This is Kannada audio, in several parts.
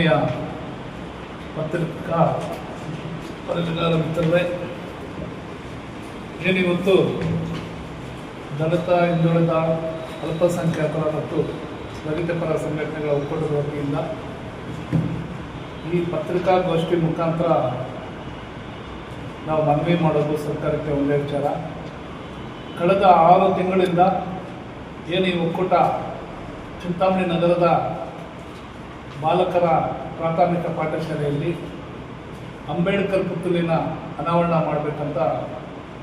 ಆತ್ಮೀಯ ಪತ್ರಿಕಾ ಪತ್ರಿಕಾರ ಮಿತ್ರರೇ ಏನಿವತ್ತು ದಲಿತ, ಹಿಂದುಳಿದ, ಅಲ್ಪಸಂಖ್ಯಾತರ ಮತ್ತು ದಲಿತಪರ ಸಂಘಟನೆಗಳ ಒಕ್ಕೂಟದ ವತಿಯಿಂದ ಈ ಪತ್ರಿಕಾಗೋಷ್ಠಿ ಮುಖಾಂತರ ನಾವು ಮನವಿ ಮಾಡೋದು ಸರ್ಕಾರಕ್ಕೆ ಒಂದೇ ವಿಚಾರ. ಕಳೆದ ಆರು ತಿಂಗಳಿಂದ ಏನು ಈ ಒಕ್ಕೂಟ ಚಿಂತಾಮಣಿ ನಗರದ ಬಾಲಕರ ಪ್ರಾಥಮಿಕ ಪಾಠಶಾಲೆಯಲ್ಲಿ ಅಂಬೇಡ್ಕರ್ ಪುತ್ತಲಿನ ಅನಾವರಣ ಮಾಡಬೇಕಂತ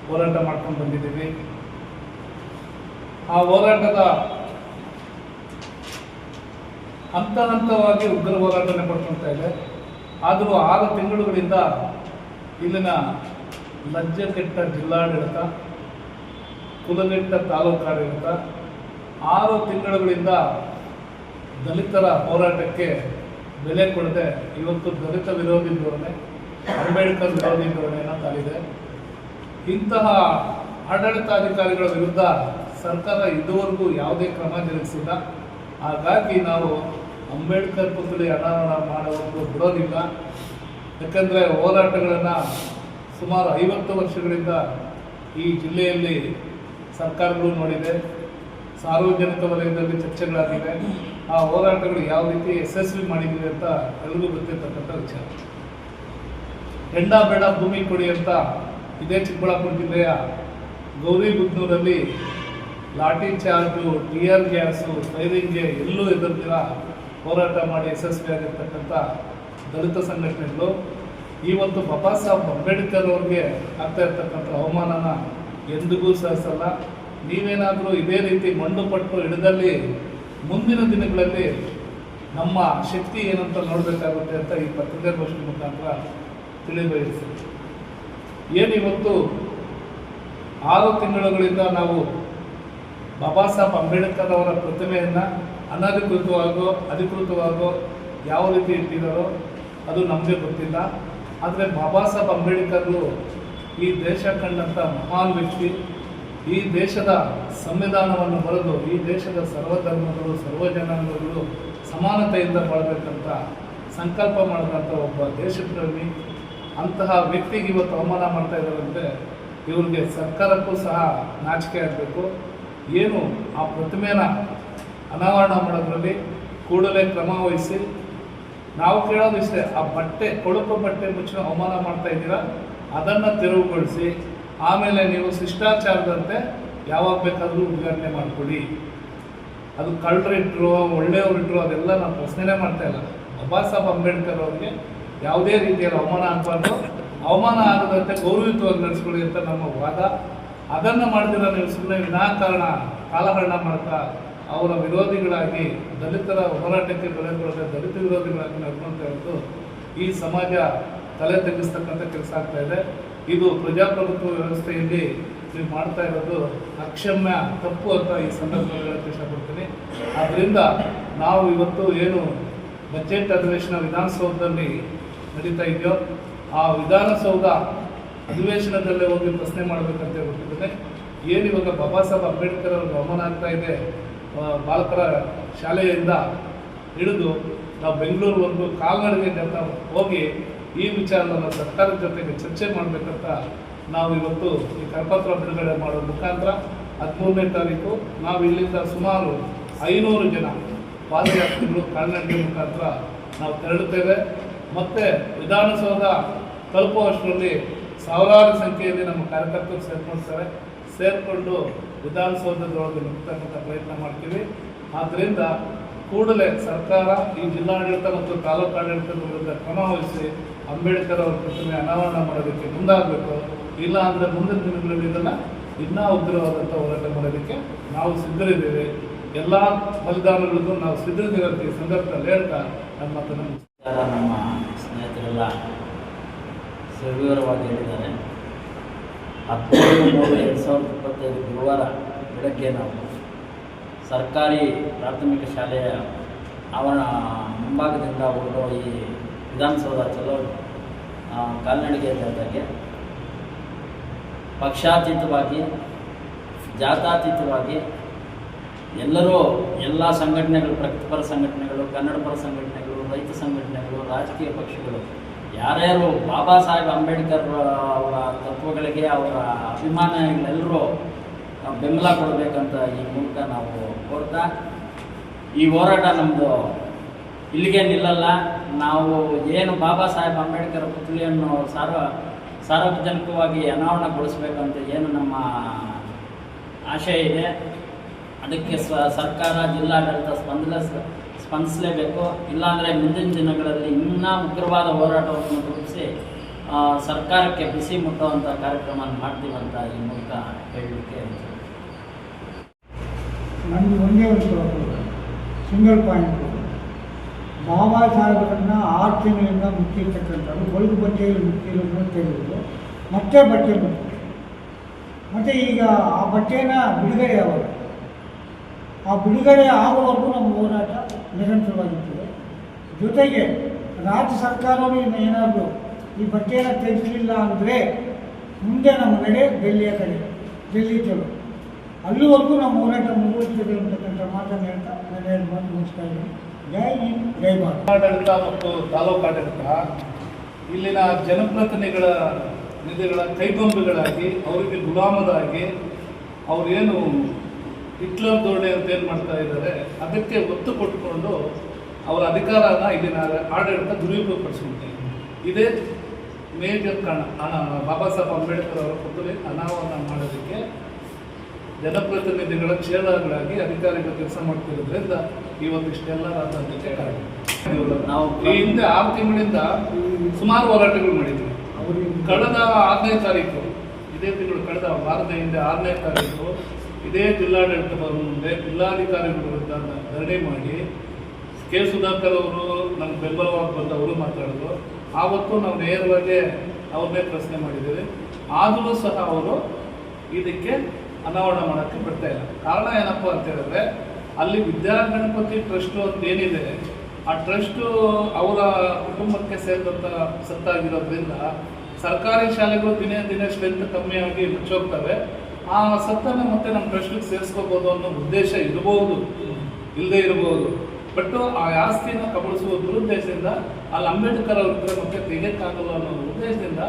ಹೋರಾಟ ಮಾಡ್ಕೊಂಡು ಬಂದಿದ್ದೀವಿ. ಆ ಹೋರಾಟದ ಹಂತ ಹಂತವಾಗಿ ಉಗ್ರ ಹೋರಾಟನೆ ಪಡ್ಕೊಳ್ತಾ ಇದೆ. ಆದರೂ ಆರು ತಿಂಗಳುಗಳಿಂದ ಇಲ್ಲಿನ ಲಜ್ಜೆಗೆಟ್ಟ ಜಿಲ್ಲಾಡಳಿತ, ಕುಲಗೆಟ್ಟ ತಾಲೂಕಾಡಳಿತ, ಆರು ತಿಂಗಳುಗಳಿಂದ ದಲಿತರ ಹೋರಾಟಕ್ಕೆ ಬೆಲೆ ಕೊಡದೆ ಇವತ್ತು ದಲಿತ ವಿರೋಧಿ ಧೋರಣೆ, ಅಂಬೇಡ್ಕರ್ ವಿರೋಧಿ ಧೋರಣೆಯನ್ನು ತಾಳಿದೆ ಇಂತಹ ಆಡಳಿತಾಧಿಕಾರಿಗಳ ವಿರುದ್ಧ ಸರ್ಕಾರ ಇದುವರೆಗೂ ಯಾವುದೇ ಕ್ರಮ ಜರುಗಿಸಿಲ್ಲ. ಹಾಗಾಗಿ ನಾವು ಅಂಬೇಡ್ಕರ್ ಪುತ್ಥಳಿ ಅನಾವರಣ ಮಾಡುವಂತೂ ಬಿಡೋದಿಲ್ಲ. ಯಾಕಂದರೆ ಹೋರಾಟಗಳನ್ನು ಸುಮಾರು ಐವತ್ತು ವರ್ಷಗಳಿಂದ ಈ ಜಿಲ್ಲೆಯಲ್ಲಿ ಸರ್ಕಾರಗಳು ನೋಡಿದೆ. ಸಾರ್ವಜನಿಕ ವಲಯದಲ್ಲಿ ಚರ್ಚೆಗಳಾಗಿವೆ. ಆ ಹೋರಾಟಗಳು ಯಾವ ರೀತಿ ಯಶಸ್ವಿ ಮಾಡಿದ್ದೀವಿ ಅಂತ ಎಲ್ಲರಿಗೂ ಗೊತ್ತಿರ್ತಕ್ಕಂಥ ವಿಚಾರ. ಹೆಂಡ ಬೇಡ ಭೂಮಿ ಕೊಡಿ ಅಂತ ಇದೇ ಚಿಕ್ಕಬಳ್ಳಾಪುರ ಜಿಲ್ಲೆಯ ಗೌರಿಬುದ್ನೂರಲ್ಲಿ ಲಾಠಿ ಚಾರ್ಜು ಟಿಯರ್ ಗ್ಯಾಸು ಫೈರಿಂಗ್ಗೆ ಎಲ್ಲೂ ಎದುರ್ತಿರ ಹೋರಾಟ ಮಾಡಿ ಯಶಸ್ವಿಯಾಗಿರ್ತಕ್ಕಂಥ ದಲಿತ ಸಂಘಟನೆಗಳು. ಇವತ್ತು ಬಾಬಾ ಸಾಹೇಬ್ ಅಂಬೇಡ್ಕರ್ ಅವ್ರಿಗೆ ಆಗ್ತಾ ಇರ್ತಕ್ಕಂಥ ಅವಮಾನನ ಎಂದಿಗೂ ಸಹಿಸಲ್ಲ. ನೀವೇನಾದರೂ ಇದೇ ರೀತಿ ಮಂಡು ಪಟ್ಟು ಹಿಡಿದಲ್ಲಿ ಮುಂದಿನ ದಿನಗಳಲ್ಲಿ ನಮ್ಮ ಶಕ್ತಿ ಏನಂತ ನೋಡಬೇಕಾಗುತ್ತೆ ಅಂತ ಈ ಪತ್ರಿಕಾಗೋಷ್ಠಿ ಮುಖಾಂತರ ತಿಳಿಬಯಸ್ತೀವಿ ಏನಿವತ್ತು ಆರು ತಿಂಗಳುಗಳಿಂದ ನಾವು ಬಾಬಾ ಸಾಹೇಬ್ ಅಂಬೇಡ್ಕರ್ ಅವರ ಪ್ರತಿಮೆಯನ್ನು ಅನಧಿಕೃತವಾಗೋ, ಅಧಿಕೃತವಾಗೋ ಯಾವ ರೀತಿ ಇಟ್ಟಿದ್ದಾರೋ ಅದು ನಮಗೆ ಗೊತ್ತಿಲ್ಲ. ಆದರೆ ಬಾಬಾ ಸಾಹೇಬ್ ಅಂಬೇಡ್ಕರ್ರು ಈ ದೇಶ ಕಂಡಂಥ ಮಹಾನ್ ವ್ಯಕ್ತಿ. ಈ ದೇಶದ ಸಂವಿಧಾನವನ್ನು ಬರೆದು ಈ ದೇಶದ ಸರ್ವಧರ್ಮಗಳು, ಸರ್ವಜನಾಂಗಗಳು ಸಮಾನತೆಯಿಂದ ಬಾಳ್ಬೇಕಂತ ಸಂಕಲ್ಪ ಮಾಡಿದಂಥ ಒಬ್ಬ ದೇಶಪ್ರೇಮಿ, ಅಂತಹ ವ್ಯಕ್ತಿಗೆ ಇವತ್ತು ಅವಮಾನ ಮಾಡ್ತಾ ಇದ್ದಾರಂತೆ ಇವ್ರಿಗೆ ಸರ್ಕಾರಕ್ಕೂ ಸಹ ನಾಚಿಕೆ ಆಗಬೇಕು. ಏನು ಆ ಪ್ರತಿಮೆನ ಅನಾವರಣ ಮಾಡೋದ್ರಲ್ಲಿ ಕೂಡಲೇ ಕ್ರಮ ವಹಿಸಿ. ನಾವು ಕೇಳೋದು ಇಷ್ಟೇ, ಆ ಬಟ್ಟೆ, ಕೊಳುಕು ಬಟ್ಟೆ ಮುಚ್ಚಿ ಅವಮಾನ ಮಾಡ್ತಾ ಇದ್ದೀರಾ, ಅದನ್ನು ತೆರವುಗೊಳಿಸಿ. ಆಮೇಲೆ ನೀವು ಶಿಷ್ಟಾಚಾರದಂತೆ ಯಾವಾಗ ಬೇಕಾದರೂ ಉದ್ಘಾಟನೆ ಮಾಡಿಕೊಡಿ. ಅದು ಕಳ್ಳರಿಟ್ರು ಒಳ್ಳೆಯವರಿಟ್ರು ಅದೆಲ್ಲ ನಾವು ಪ್ರಶ್ನೆನೇ ಮಾಡ್ತಾ ಇಲ್ಲ. ಬಾಬಾ ಸಾಹೇಬ್ ಅಂಬೇಡ್ಕರ್ ಅವ್ರಿಗೆ ಯಾವುದೇ ರೀತಿಯಲ್ಲಿ ಅವಮಾನ ಆಗಬಾರ್ದು. ಅವಮಾನ ಆಗದಂತೆ ಗೌರವಯುತವಾಗಿ ನಡೆಸ್ಕೊಳ್ಳಿ ಅಂತ ನಮ್ಮ ವಾದ. ಅದನ್ನು ಮಾಡಿದ್ರ ನೀವು ಸುಮ್ಮನೆ ವಿನಾಕಾರಣ ಕಾಲಹರಣ ಮಾಡ್ತಾ ಅವರ ವಿರೋಧಿಗಳಾಗಿ ದಲಿತರ ಹೋರಾಟಕ್ಕೆ ಬೆಲೆ ದಲಿತ ವಿರೋಧಿಗಳಾಗಿ ನಡ್ಕೊಂತ ಈ ಸಮಾಜ ತಲೆ ತಗ್ಗಿಸ್ತಕ್ಕಂಥ ಕೆಲಸ ಆಗ್ತಾ ಇದೆ. ಇದು ಪ್ರಜಾಪ್ರಭುತ್ವ ವ್ಯವಸ್ಥೆಯಲ್ಲಿ ನೀವು ಮಾಡ್ತಾ ಇರೋದು ಅಕ್ಷಮ್ಯ ತಪ್ಪು ಅಂತ ಈ ಸಂದರ್ಭದಲ್ಲಿ ಹೇಳಕ್ಕೆ ಇಷ್ಟಪಡ್ತೀನಿ. ಆದ್ದರಿಂದ ನಾವು ಇವತ್ತು ಏನು ಬಜೆಟ್ ಅಧಿವೇಶನ ವಿಧಾನಸೌಧದಲ್ಲಿ ನಡೀತಾ ಇದೆಯೋ, ಆ ವಿಧಾನಸೌಧ ಅಧಿವೇಶನದಲ್ಲೇ ಹೋಗಿ ಪ್ರಶ್ನೆ ಮಾಡಬೇಕಂತ ಹೇಳ್ಬಿಟ್ಟಿದ್ದೇನೆ. ಏನು ಇವಾಗ ಬಾಬಾ ಸಾಹೇಬ್ ಅಂಬೇಡ್ಕರ್ ಅವ್ರ ಗಮನ ಆಗ್ತಾ ಇದೆ? ಬಾಲಕರ ಶಾಲೆಯಿಂದ ಹಿಡಿದು ನಾವು ಬೆಂಗಳೂರು ಒಂದು ಕಾಲ್ನಡಿಗೆ ಹೋಗಿ ಈ ವಿಚಾರವನ್ನು ಸರ್ಕಾರದ ಜೊತೆಗೆ ಚರ್ಚೆ ಮಾಡಬೇಕಂತ ನಾವು ಇವತ್ತು ಈ ಕರಪತ್ರ ಬಿಡುಗಡೆ ಮಾಡೋ ಮುಖಾಂತರ ಹದಿಮೂರನೇ ತಾರೀಕು ನಾವು ಇಲ್ಲಿಂದ ಸುಮಾರು ಐನೂರು ಜನ ಪಾದಯಾತ್ರಿಗಳು ಕಾಲ್ನಡಿಗೆ ಮುಖಾಂತರ ನಾವು ತೆರಳುತ್ತೇವೆ. ಮತ್ತು ವಿಧಾನಸೌಧ ತಲುಪುವಷ್ಟರಲ್ಲಿ ಸಾವಿರಾರು ಸಂಖ್ಯೆಯಲ್ಲಿ ನಮ್ಮ ಕಾರ್ಯಕರ್ತರು ಸೇರ್ಕೊಳ್ತಾರೆ ಸೇರಿಕೊಂಡು ವಿಧಾನಸೌಧದೊಳಗೆ ನುಗ್ತಕ್ಕಂಥ ಪ್ರಯತ್ನ ಮಾಡ್ತೀವಿ. ಆದ್ದರಿಂದ ಕೂಡಲೇ ಸರ್ಕಾರ ಈ ಜಿಲ್ಲಾಡಳಿತ ಮತ್ತು ತಾಲೂಕು ಆಡಳಿತದ ವಿರುದ್ಧ ಕ್ರಮ ವಹಿಸಿ ಅಂಬೇಡ್ಕರ್ ಅವರ ಪ್ರತಿಮೆ ಅನಾವರಣ ಮಾಡೋದಕ್ಕೆ ಮುಂದಾಗಬೇಕು. ಇಲ್ಲ ಅಂದರೆ ಮುಂದಿನ ದಿನಗಳಲ್ಲಿ ಇದನ್ನು ಇನ್ನೂ ಉಗ್ರವಾದಂಥ ಹೋರಾಟ ಮಾಡೋದಕ್ಕೆ ನಾವು ಸಿದ್ಧರಿದ್ದೇವೆ. ಎಲ್ಲ ಬಲಿದಾನಗಳಿಗೂ ನಾವು ಸಿದ್ಧರಿದ್ದೇವೆ ಈ ಸಂದರ್ಭದಲ್ಲಿ ಹೇಳ್ತಾ ನಮ್ಮ. ನಮ್ಮ ಸ್ನೇಹಿತರೆಲ್ಲ ಸವಿವರವಾಗಿ ಹೇಳಿದ್ದಾರೆ. ಮೂರು ಎರಡು ಸಾವಿರದ ಇಪ್ಪತ್ತೈದು ಗುರುವಾರ ಬೆಳಗ್ಗೆ ನಾವು ಸರ್ಕಾರಿ ಪ್ರಾಥಮಿಕ ಶಾಲೆಯ ಅವರ ಮುಂಭಾಗದಿಂದ ಹೋಗುವ ಈ ವಿಧಾನಸೌಧ ಚಲೋ ಕಾಲ್ನಡಿಗೆ ಜಾಥಾಗೆ ಪಕ್ಷಾತೀತವಾಗಿ, ಜಾತಾತೀತವಾಗಿ ಎಲ್ಲರೂ ಎಲ್ಲ ಸಂಘಟನೆಗಳು ಪ್ರಗತಿಪರ ಸಂಘಟನೆಗಳು, ಕನ್ನಡ ಪರ ಸಂಘಟನೆಗಳು, ರೈತ ಸಂಘಟನೆಗಳು, ರಾಜಕೀಯ ಪಕ್ಷಗಳು, ಯಾರ್ಯಾರು ಬಾಬಾ ಸಾಹೇಬ್ ಅಂಬೇಡ್ಕರ್ ಅವರ ತತ್ವಗಳಿಗೆ ಅವರ ಅಭಿಮಾನಿಗಳೆಲ್ಲರೂ ಬೆಂಬಲ ಕೊಡಬೇಕಂತ ಈ ಮೂಲಕ ನಾವು ಕೋರ್ತಾ, ಈ ಹೋರಾಟ ನಮ್ಮದು ಇಲ್ಲಿಗೆ ನಿಲ್ಲಲ್ಲ. ನಾವು ಏನು ಬಾಬಾ ಸಾಹೇಬ್ ಅಂಬೇಡ್ಕರ್ ಪುತ್ಳಿಯನ್ನು ಸಾರ್ವ ಸಾರ್ವಜನಿಕವಾಗಿ ಅನಾವರಣಗೊಳಿಸಬೇಕಂತ ಏನು ನಮ್ಮ ಆಶಯ ಇದೆ. ಅದಕ್ಕೆ ಸ್ವ ಸರ್ಕಾರ ಜಿಲ್ಲಾಡಳಿತ ಸ್ಪಂದಿಸ ಸ್ಪಂದಿಸಲೇಬೇಕು. ಇಲ್ಲಾಂದರೆ ಮುಂದಿನ ದಿನಗಳಲ್ಲಿ ಇನ್ನೂ ಉಗ್ರವಾದ ಹೋರಾಟವನ್ನು ರೂಪಿಸಿ ಸರ್ಕಾರಕ್ಕೆ ಬಿಸಿ ಮುಟ್ಟುವಂಥ ಕಾರ್ಯಕ್ರಮ ಮಾಡ್ತೀವಂತ ಈ ಮೂಲಕ ಹೇಳಲಿಕ್ಕೆ ನನಗೆ ಒಂದೇ ಒಂದು ಸಿಂಗಲ್ ಪಾಯಿಂಟ್ ಬಾಬಾ ಸಾಹೇಬರನ್ನ ಆರು ತಿಂಗಳಿಂದ ಮುಟ್ಟಿರ್ತಕ್ಕಂಥದ್ದು ಒಳಗು ಬಟ್ಟೆಯಲ್ಲಿ ಮುಚ್ಚಿರೋದನ್ನು ತೆಗೆದು ಮತ್ತೆ ಬಟ್ಟೆ ಮುಚ್ಚಿ ಮತ್ತು ಈಗ ಆ ಬಟ್ಟೆನ ಬಿಡುಗಡೆ ಆಗೋದು ಆ ಬಿಡುಗಡೆ ಆಗುವವರೆಗೂ ನಮ್ಮ ಹೋರಾಟ ನಿರಂತರವಾಗಿರ್ತದೆ. ಜೊತೆಗೆ ರಾಜ್ಯ ಸರ್ಕಾರವೂ ಇನ್ನು ಏನಾದರೂ ಈ ಬಟ್ಟೆಯನ್ನು ತೆಗೆಸಲಿಲ್ಲ ಅಂದರೆ ಮುಂದೆ ನಮ್ಮ ನಡೆ ಡೆಲ್ಲಿಯ ಕಡೆ. ಡೆಲ್ಲಿ ಚಲೋ ಅಲ್ಲಿವರೆಗೂ ನಮ್ಮ ಹೋರಾಟ ಮುಗಿಸ್ತದೆ ಅಂತಕ್ಕಂಥ ಮಾತನ್ನು ಹೇಳ್ತಾ, ನಾನು ಎರಡು ಮಾತು ಮುಗಿಸ್ತಾ ಇದ್ದೀನಿ. ಜೈ ಹಿಂದ್, ಜೈ ಭಾರತ್. ಆಡಳಿತ ಮತ್ತು ತಾಲೂಕು ಆಡಳಿತ, ಇಲ್ಲಿನ ಜನಪ್ರತಿನಿಧಿಗಳ ನಿಧಿಗಳ ಕೈಗೊಂಬೆಗಳಾಗಿ, ಅವರಿಗೆ ಗುಲಾಮರಾಗಿ ಅವರೇನು ಹಿಟ್ಲರ್ ಧೋರಣೆ ಅಂತ ಏನು ಮಾಡ್ತಾ ಇದ್ದಾರೆ, ಅದಕ್ಕೆ ಒತ್ತು ಕೊಟ್ಟುಕೊಂಡು ಅವರ ಅಧಿಕಾರನ ಇಲ್ಲಿನ ಆಡಳಿತ ದುರುಪಯೋಗಪಡಿಸ್ಬಿಟ್ಟಿದೆ ಇದೇ ಮೇಜರ್ ಕಾರಣ ಬಾಬಾ ಸಾಹೇಬ್ ಅಂಬೇಡ್ಕರ್ ಅವರ ಪುತ್ರಿ ಅನಾವರಣ ಮಾಡೋದಕ್ಕೆ ಜನಪ್ರತಿನಿಧಿಗಳ ಚೇಳಗಳಾಗಿ ಅಧಿಕಾರಿಗಳು ಕೆಲಸ ಮಾಡ್ತಿರೋದ್ರಿಂದ ಇವತ್ತು ಇಷ್ಟೆಲ್ಲ ರಾಜಾಂತಕ್ಕೆ ಕಾರಣ. ನಾವು ಈ ಹಿಂದೆ ಆರು ತಿಂಗಳಿಂದ ಸುಮಾರು ಹೋರಾಟಗಳು ಮಾಡಿದ್ವಿ. ಕಳೆದ ಆರನೇ ತಾರೀಕು ಇದೇ ತಿಂಗಳು ಕಳೆದ ವಾರದ ಹಿಂದೆ ಆರನೇ ತಾರೀಕು ಇದೇ ಜಿಲ್ಲಾಡಳಿತದ ಮುಂದೆ ಜಿಲ್ಲಾಧಿಕಾರಿಗಳ ವಿರುದ್ಧ ಧರಣಿ ಮಾಡಿ ಕೆ. ಸುಧಾಕರ್ ಅವರು ನಮ್ಮ ಬೆಂಬಲವಾಗಿ ಬಂದವರು ಅವರು ಮಾತಾಡಿದ್ರು. ಆವತ್ತು ನಾವು ನೇರವಾಗಿ ಅವ್ರನ್ನೇ ಪ್ರಶ್ನೆ ಮಾಡಿದ್ದೀವಿ. ಆದರೂ ಸಹ ಅವರು ಇದಕ್ಕೆ ಅನಾವರಣ ಮಾಡೋಕ್ಕೆ ಬರ್ತಾ ಇಲ್ಲ. ಕಾರಣ ಏನಪ್ಪ ಅಂತ ಹೇಳಿದ್ರೆ ಅಲ್ಲಿ ವಿದ್ಯಾಗಣಪತಿ ಟ್ರಸ್ಟ್ ಅಂತ ಏನಿದೆ, ಆ ಟ್ರಸ್ಟು ಅವರ ಕುಟುಂಬಕ್ಕೆ ಸೇರಿದಂಥ ಸತ್ತಾಗಿರೋದ್ರಿಂದ ಸರ್ಕಾರಿ ಶಾಲೆಗಳು ದಿನೇ ದಿನೇ ಸ್ಟ್ರೆಂತ್ ಕಮ್ಮಿಯಾಗಿ ಮುಚ್ಚೋಗ್ತವೆ. ಆ ಸತ್ತನ್ನು ಮತ್ತೆ ನಮ್ಮ ಟ್ರಸ್ಟಿಗೆ ಸೇರಿಸ್ಕೋಬೋದು ಅನ್ನೋ ಉದ್ದೇಶ ಇರಬಹುದು ಇಲ್ಲದೆ ಇರಬಹುದು ಬಟ್ ಆ ಆಸ್ತಿಯನ್ನು ಕಬಳಿಸುವ ದುರುದ್ದೇಶದಿಂದ ಅಲ್ಲಿ ಅಂಬೇಡ್ಕರ್ ಅವ್ರ ಮತ್ತೆ ತೆಗೆಯಕ್ಕಾಗಲ್ಲ ಅನ್ನೋ ಉದ್ದೇಶದಿಂದ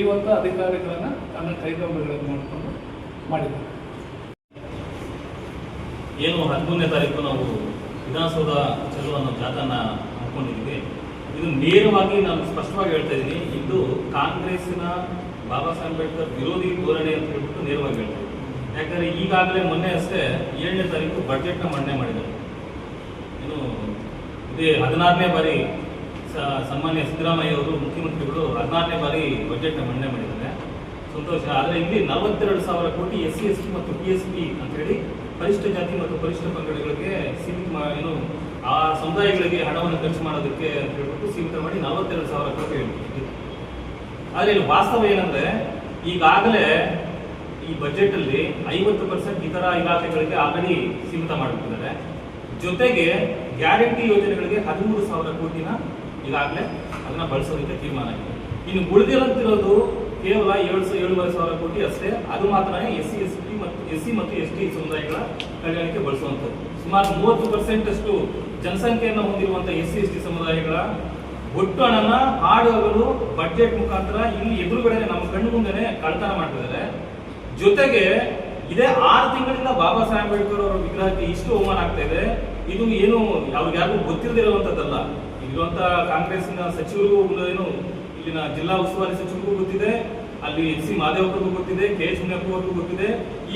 ಇವತ್ತು ಅಧಿಕಾರಿಗಳನ್ನ ತನ್ನ ಕೈಗೊಂಬೆಗಳನ್ನು ಮಾಡಿಕೊಂಡು ಮಾಡಿದ್ದಾರೆ. ಏನು ಹದಿಮೂರನೇ ತಾರೀಕು ನಾವು ವಿಧಾನಸೌಧ ಚಲೋ ಅನ್ನೋ ಜಾತನ ಹಮ್ಮಿಕೊಂಡಿದ್ದೀವಿ. ಇದು ನೇರವಾಗಿ ನಾನು ಸ್ಪಷ್ಟವಾಗಿ ಹೇಳ್ತಾ ಇದ್ದೀನಿ. ಇದು ಕಾಂಗ್ರೆಸ್ಸಿನ ಬಾಬಾ ಸಾಹೇಬ್ ಅಂಬೇಡ್ಕರ್ ವಿರೋಧಿ ಧೋರಣೆ ಅಂತ ಹೇಳ್ಬಿಟ್ಟು ನೇರವಾಗಿ ಹೇಳ್ತೀವಿ ಯಾಕಂದರೆ ಈಗಾಗಲೇ ಮೊನ್ನೆ ಅಷ್ಟೇ ಏಳನೇ ತಾರೀಕು ಬಜೆಟ್ನ ಮಂಡನೆ ಮಾಡಿದ್ದಾರೆ. ಏನು, ಇದೇ ಹದಿನಾರನೇ ಬಾರಿ ಸನ್ಮಾನ್ಯ ಸಿದ್ದರಾಮಯ್ಯ ಅವರು ಮುಖ್ಯಮಂತ್ರಿಗಳು ಹದಿನಾರನೇ ಬಾರಿ ಬಜೆಟ್ನ ಮಂಡನೆ ಮಾಡಿದ್ದಾರೆ. ಸಂತೋಷ. ಆದರೆ ಇಲ್ಲಿ ನಲವತ್ತೆರಡು ಸಾವಿರ crore S C S T ಮತ್ತು ಪಿ ಎಸ್ ಪಿ ಅಂತೇಳಿ ಪರಿಷ್ಠ ಜಾತಿ ಮತ್ತು ಪರಿಶಿಷ್ಟ ಪಂಗಡಗಳಿಗೆ ಸೀಮಿತ ಏನು, ಆ ಸಮುದಾಯಗಳಿಗೆ ಹಣವನ್ನು ಖರ್ಚು ಮಾಡೋದಕ್ಕೆ ಅಂತ ಹೇಳ್ಬಿಟ್ಟು ಸೀಮಿತ ಮಾಡಿ ನಲವತ್ತೆರಡು ಸಾವಿರ ಕೋಟಿ ಆದರೆ ಇಲ್ಲಿ ವಾಸ್ತವ ಏನಂದ್ರೆ ಈಗಾಗಲೇ ಈ ಬಜೆಟ್ ಅಲ್ಲಿ ಐವತ್ತು ಪರ್ಸೆಂಟ್ ಇತರ ಇಲಾಖೆಗಳಿಗೆ ಆಲ್ರೆಡಿ ಸೀಮಿತ ಮಾಡಿಬಿಟ್ಟಿದ್ದಾರೆ. ಜೊತೆಗೆ ಗ್ಯಾರಂಟಿ ಯೋಜನೆಗಳಿಗೆ ಹದಿಮೂರು ಸಾವಿರ ಕೋಟಿನ ಈಗಾಗಲೇ ಅದನ್ನ ಬಳಸೋದಕ್ಕೆ ತೀರ್ಮಾನ ಆಗಿದೆ. ಇನ್ನು ಉಳಿದಿರಂತಿರೋದು ಕೇವಲ ಏಳು ಏಳುವರೆ ಸಾವಿರ ಕೋಟಿ ಅಷ್ಟೇ. ಅದು ಮಾತ್ರ ಎಸ್ ಸಿ ಎಸ್ ಟಿ ಮತ್ತು ಎಸ್ ಸಿ ಮತ್ತು ಎಸ್ ಟಿ ಸಮುದಾಯಗಳ ಕಲ್ಯಾಣಕ್ಕೆ ಬಳಸುವಂಥದ್ದು. ಸುಮಾರು ಮೂವತ್ತು ಪರ್ಸೆಂಟ್ ಅಷ್ಟು ಜನಸಂಖ್ಯೆಯನ್ನು ಹೊಂದಿರುವಂತಹ ಎಸ್ ಸಿ ಎಸ್ ಟಿ ಸಮುದಾಯಗಳ ಒಟ್ಟು ಹಣನ ಹಾಡುಗಳು ಬಡ್ಜೆಟ್ ಮುಖಾಂತರ ಇಲ್ಲಿ ಎದುರುಗಡೆ ನಮ್ಮ ಕಣ್ಣು ಮುಂದೆನೆ ಕಳ್ತನ ಮಾಡ್ತಿದ್ದಾರೆ. ಜೊತೆಗೆ ಇದೇ ಆರು ತಿಂಗಳಿಂದ ಬಾಬಾ ಸಾಹೇಬ್ ಅಂಬೇಡ್ಕರ್ ಅವರ ವಿಗ್ರಹಕ್ಕೆ ಇಷ್ಟು ಅವಮಾನ ಆಗ್ತಾ ಇದೆ. ಇದು ಏನು, ಅವ್ರಿಗೆ ಯಾರಿಗೂ ಗೊತ್ತಿರದಿರುವಂತದ್ದಲ್ಲ ಇಲ್ಲಿರುವಂತ ಕಾಂಗ್ರೆಸ್ನ ಸಚಿವರಿಗೂ ಏನು, ಇಲ್ಲಿನ ಜಿಲ್ಲಾ ಉಸ್ತುವಾರಿ ಸಚಿವರಿಗೂ ಗೊತ್ತಿದೆ, ಅಲ್ಲಿ ಎಚ್ ಸಿ ಮಾದೇವಪ್ಪರಿಗೂ ಗೊತ್ತಿದೆ, ಕೆ ಎಚ್ ಮುನಿಯಪ್ಪ ಗೊತ್ತಿದೆ.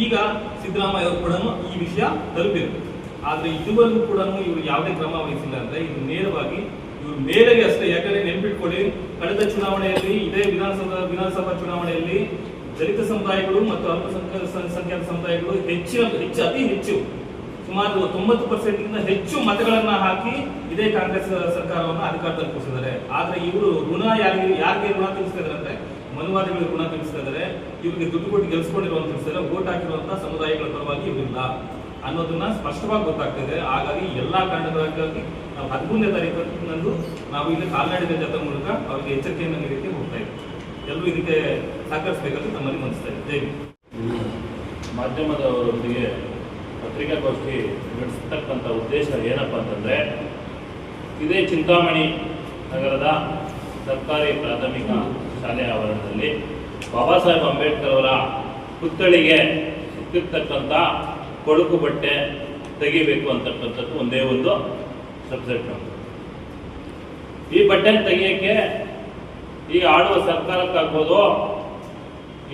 ಈಗ ಸಿದ್ದರಾಮಯ್ಯ ಅವರು ಕೂಡ ಈ ವಿಷಯ ತಲುಪಿದ್ರು. ಆದ್ರೆ ಇದುವರೆಗೂ ಕೂಡ ಇವರು ಯಾವುದೇ ಕ್ರಮ ವಹಿಸಿಲ್ಲ ಅಂದ್ರೆ ಇದು ನೇರವಾಗಿ ಇವರು ಮೇಲೆಗೆ ಅಷ್ಟೇ, ಯಾಕಂದ್ರೆ ನೆನ್ಪಿಟ್ಕೊಳ್ಳಿ, ಕಳೆದ ಚುನಾವಣೆಯಲ್ಲಿ, ಇದೇ ವಿಧಾನಸಭಾ ವಿಧಾನಸಭಾ ಚುನಾವಣೆಯಲ್ಲಿ ದಲಿತ ಸಮುದಾಯಗಳು ಮತ್ತು ಅಲ್ಪಸಂಖ್ಯಾತ ಸಂಖ್ಯಾತ ಸಮುದಾಯಗಳು ಹೆಚ್ಚಿನ, ಹೆಚ್ಚು, ಅತಿ ಹೆಚ್ಚು ಸುಮಾರು ತೊಂಬತ್ತು ಪರ್ಸೆಂಟ್ ಹೆಚ್ಚು ಮತಗಳನ್ನ ಹಾಕಿ ಇದೇ ಕಾಂಗ್ರೆಸ್ ಸರ್ಕಾರವನ್ನು ಅಧಿಕಾರದಲ್ಲಿ ಕೂರಿಸಿದ್ದಾರೆ ಆದ್ರೆ ಇವರು ಋಣ ಯಾರಿಗೆ ಯಾರಿಗೆ ಋಣ ತಿಳಿಸ್ತಾ ಇದ್ದಾರೆ ಅಂದ್ರೆ ಮನುವಾದಿಗಳಿಗೆ ಋಣ ತಿಳಿಸ್ತಾ ಇದ್ದಾರೆ ಇವರಿಗೆ ದುಡ್ಡು ಕೊಟ್ಟು ಗೆಲ್ಸ್ಕೊಂಡಿರುವಂತ ತಿಳಿಸಿದ್ರೆ ವೋಟ್ ಹಾಕಿರುವಂತ ಸಮುದಾಯಗಳ ಪರವಾಗಿ ಇವರಿಲ್ಲ ಅನ್ನೋದನ್ನ ಸ್ಪಷ್ಟವಾಗಿ ಗೊತ್ತಾಗ್ತಿದೆ. ಹಾಗಾಗಿ ಎಲ್ಲಾ ಕಾರಣಗಳಿಗಾಗಿ ನಾವು ಹದಿಮೂರನೇ ತಾರೀಕು ನಾವು ಇಲ್ಲಿ ಕಾಲ್ನಡಿಗೆ ಜತೆ ಮೂಲಕ ಅವರಿಗೆ ಎಚ್ಚರಿಕೆಯನ್ನು ನೀಡಲಿಕ್ಕೆ ಹೋಗ್ತಾ ಇದ್ದೀವಿ ಎಲ್ಲರೂ ಇದಕ್ಕೆ ಸಹಕರಿಸಬೇಕಂತ ನಮ್ಮಲ್ಲಿ ಮನಸ್ತಾ ಇದೆ ಮಾಧ್ಯಮದವರೊಂದಿಗೆ ಪತ್ರಿಕಾಗೋಷ್ಠಿ ನಡೆಸತಕ್ಕಂಥ ಉದ್ದೇಶ ಏನಪ್ಪ ಅಂತಂದರೆ, ಇದೇ ಚಿಂತಾಮಣಿ ನಗರದ ಸರ್ಕಾರಿ ಪ್ರಾಥಮಿಕ ಶಾಲೆ ಆವರಣದಲ್ಲಿ ಬಾಬಾ ಸಾಹೇಬ್ ಅಂಬೇಡ್ಕರ್ ಅವರ ಪುತ್ಥಳಿಗೆ ಸಿಕ್ಕಿರ್ತಕ್ಕಂಥ ಕೊಳುಕು ಬಟ್ಟೆ ತೆಗಿಬೇಕು ಅಂತಕ್ಕಂಥದ್ದು ಒಂದೇ ಒಂದು ಸಬ್ಜೆಕ್ಟ್ ಈ ಬಟ್ಟೆ ತೆಗಿಯೋಕ್ಕೆ ಈ ಆಡುವ ಸರ್ಕಾರಕ್ಕಾಗ್ಬೋದು,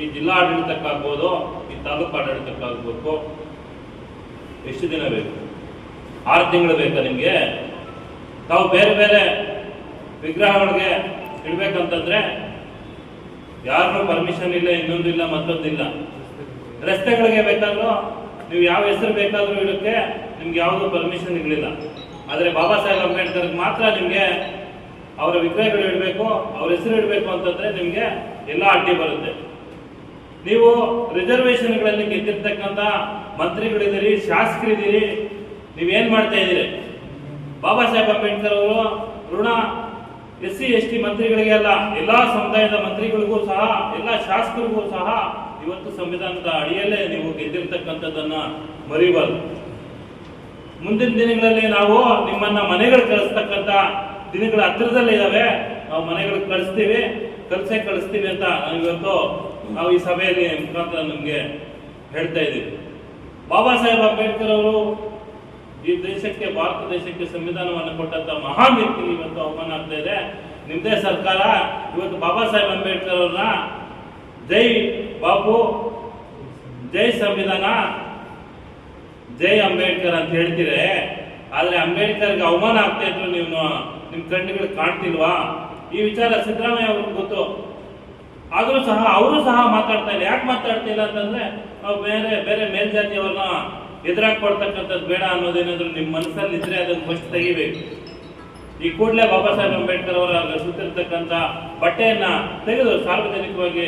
ಈ ಜಿಲ್ಲಾ ಆಡಳಿತಕ್ಕಾಗ್ಬೋದು ಈ ತಾಲೂಕು ಆಡಳಿತಕ್ಕಾಗಬೇಕು ಎಷ್ಟು ದಿನ ಬೇಕು? ಆರು ತಿಂಗಳು ಬೇಕಾ ನಿಮಗೆ? ತಾವು ಬೇರೆ ಬೇರೆ ವಿಗ್ರಹಗಳಿಗೆ ಇಡಬೇಕಂತಂದ್ರೆ ಯಾರನ್ನೂ ಪರ್ಮಿಷನ್ ಇಲ್ಲ ಇನ್ನೊಂದಿಲ್ಲ ಮತ್ತೊಂದಿಲ್ಲ ರಸ್ತೆಗಳಿಗೆ ಬೇಕಾದರೂ, ನೀವು ಯಾವ ಹೆಸರು ಬೇಕಾದರೂ ಇಡೋಕ್ಕೆ ನಿಮ್ಗೆ ಯಾವುದೂ ಪರ್ಮಿಷನ್ ಇರಲಿಲ್ಲ. ಆದರೆ ಬಾಬಾ ಸಾಹೇಬ್ ಅಂಬೇಡ್ಕರ್ಗೆ ಮಾತ್ರ ನಿಮಗೆ ಅವರ ವಿಗ್ರಹಗಳು ಇಡಬೇಕು, ಅವ್ರ ಹೆಸರು ಇಡಬೇಕು ಅಂತಂದರೆ ನಿಮಗೆ ಎಲ್ಲ ಅಡ್ಡಿ ಬರುತ್ತೆ. ನೀವು ರಿಸರ್ವೇಶನ್ಗಳಲ್ಲಿ ಗೆದ್ದಿರ್ತಕ್ಕಂಥ ಮಂತ್ರಿಗಳಿದ್ದೀರಿ, ಶಾಸಕರಿದ್ದೀರಿ, ನೀವೇನ್ ಮಾಡ್ತಾ ಇದ್ದೀರಿ? ಬಾಬಾ ಸಾಹೇಬ್ ಅಂಬೇಡ್ಕರ್ ಅವರು ಋಣ ಎಸ್ ಸಿ ಎಸ್ ಟಿ ಮಂತ್ರಿಗಳಿಗೆ ಅಲ್ಲ, ಎಲ್ಲಾ ಸಮುದಾಯದ ಮಂತ್ರಿಗಳಿಗೂ ಸಹ, ಎಲ್ಲ ಶಾಸಕರಿಗೂ ಸಹ ಇವತ್ತು ಸಂವಿಧಾನದ ಅಡಿಯಲ್ಲೇ ನೀವು ಗೆದ್ದಿರ್ತಕ್ಕಂಥದ್ದನ್ನ ಮರಿಬಾರ್ದು ಮುಂದಿನ ದಿನಗಳಲ್ಲಿ ನಾವು ನಿಮ್ಮನ್ನ ಮನೆಗಳು ಕಳಿಸ್ತಕ್ಕಂಥ ದಿನಗಳ ಹತ್ತಿರದಲ್ಲೇ ಇದಾವೆ ನಾವು ಮನೆಗಳಿಗೆ ಕಳಿಸ್ತೀವಿ ಕಲ್ಸೇ ಕಳಿಸ್ತೀವಿ ಅಂತ ಇವತ್ತು ನಾವು ಈ ಸಭೆಯಲ್ಲಿ ಮುಖಾಂತರ ನಮಗೆ ಹೇಳ್ತಾ ಇದ್ದೀವಿ. ಬಾಬಾ ಸಾಹೇಬ್ ಅಂಬೇಡ್ಕರ್ ಅವರು ಈ ದೇಶಕ್ಕೆ, ಭಾರತ ದೇಶಕ್ಕೆ ಸಂವಿಧಾನವನ್ನು ಕೊಟ್ಟಂತ ಮಹಾನ್ ವ್ಯಕ್ತಿ ಇವತ್ತು ಅವಮಾನ ಆಗ್ತಾ ಇದೆ. ನಿಮ್ದೇ ಸರ್ಕಾರ, ಇವತ್ತು ಬಾಬಾ ಸಾಹೇಬ್ ಅಂಬೇಡ್ಕರ್ ಅವ್ರನ್ನ ಜೈ ಬಾಬು ಜೈ ಸಂವಿಧಾನ, ಜೈ ಅಂಬೇಡ್ಕರ್ ಅಂತ ಹೇಳ್ತೀರಿ. ಆದ್ರೆ ಅಂಬೇಡ್ಕರ್ಗೆ ಅವಮಾನ ಆಗ್ತಾ ಇದ್ರು ನೀವು ನಿಮ್ ಕಣ್ಣುಗಳು ಕಾಣ್ತಿಲ್ವಾ? ಈ ವಿಚಾರ ಸಿದ್ದರಾಮಯ್ಯ ಅವ್ರಿಗೆ ಗೊತ್ತು. ಆದ್ರೂ ಸಹ ಅವರು ಸಹ ಮಾತಾಡ್ತಾ ಇಲ್ಲ. ಯಾಕೆ ಮಾತಾಡ್ತಿಲ್ಲ ಅಂತಂದ್ರೆ ನಾವು ಬೇರೆ ಬೇರೆ ಮೇಲ್ಜಾತಿಯವ್ರನ್ನ ಎದುರಾಗಿ ಕೊಡ್ತಕ್ಕಂಥದ್ದು ಬೇಡ ಅನ್ನೋದೇನಾದ್ರು ನಿಮ್ಮ ಮನಸ್ಸಲ್ಲಿ ಇದ್ರೆ ಅದನ್ನ ಫಸ್ಟ್ ತೆಗಿಬೇಕು. ಈ ಕೂಡಲೇ ಬಾಬಾ ಸಾಹೇಬ್ ಅಂಬೇಡ್ಕರ್ ಅವರ ಸುತ್ತಿರ್ತಕ್ಕಂಥ ಬಟ್ಟೆಯನ್ನ ತೆಗೆದು ಸಾರ್ವಜನಿಕವಾಗಿ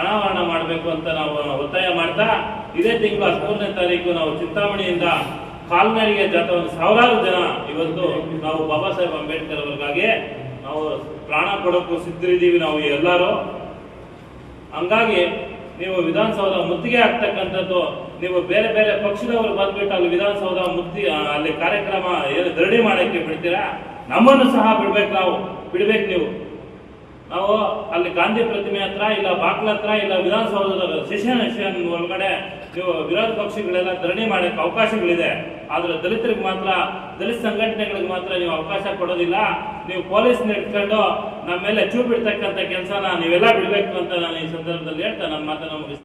ಅನಾವರಣ ಮಾಡಬೇಕು ಅಂತ ನಾವು ಒತ್ತಾಯ ಮಾಡ್ತಾ ಇದೇ ತಿಂಗಳ ಹದಿಮೂರನೇ ತಾರೀಕು ನಾವು ಚಿಂತಾಮಣಿಯಿಂದ ಕಾಲ್ನಡಿಗೆ ಜಾಥವನ್ನು ಸಾವಿರಾರು ಜನ ಇವತ್ತು ನಾವು ಬಾಬಾ ಸಾಹೇಬ್ ಅಂಬೇಡ್ಕರ್ ಅವರಿಗಾಗಿ ನಾವು ಪ್ರಾಣ ಕೊಡೋಕ್ಕೂ ಸಿದ್ಧರಿದ್ದೀವಿ ನಾವು ಎಲ್ಲರೂ. ಹಂಗಾಗಿ ನೀವು ವಿಧಾನಸೌಧ ಮುತ್ತಿಗೆ ಆಗ್ತಕ್ಕಂಥದ್ದು ನೀವು ಬೇರೆ ಬೇರೆ ಪಕ್ಷದವರು ಬಂದ್ಬಿಟ್ಟು ಅಲ್ಲಿ ವಿಧಾನಸೌಧ ಮುತ್ತಿ ಅಲ್ಲಿ ಕಾರ್ಯಕ್ರಮ ಏನು ಧರಣಿ ಮಾಡಕ್ಕೆ ಬಿಡ್ತೀರಾ? ನಮ್ಮನ್ನು ಸಹ ಬಿಡ್ಬೇಕು ನಾವು, ಬಿಡ್ಬೇಕು ನೀವು. ನಾವು ಅಲ್ಲಿ ಗಾಂಧಿ ಪ್ರತಿಮೆ ಹತ್ರ ಇಲ್ಲ ಬಾಕ್ಲ ಹತ್ರ ಇಲ್ಲ ವಿಧಾನಸೌಧದ ಸೆಷನ್ ಒಳಗಡೆ ವಿರೋಧ ಪಕ್ಷಗಳೆಲ್ಲ ಧರಣಿ ಮಾಡಕ್ಕೆ ಅವಕಾಶಗಳಿದೆ. ಆದ್ರೆ ದಲಿತರಿಗೆ ಮಾತ್ರ, ದಲಿತ ಸಂಘಟನೆಗಳಿಗೆ ಮಾತ್ರ ನೀವು ಅವಕಾಶ ಕೊಡೋದಿಲ್ಲ. ನೀವು ಪೊಲೀಸ್ ಇಟ್ಕೊಂಡು ನಮ್ಮ ಮೇಲೆ ಚೂ ಕೆಲಸನ ನೀವೆಲ್ಲ ಬಿಡಬೇಕು ಅಂತ ನಾನು ಈ ಸಂದರ್ಭದಲ್ಲಿ ಹೇಳ್ತಾ ನನ್ನ ಮಾತನ್ನ ಮುಗಿಸ್ತೀನಿ.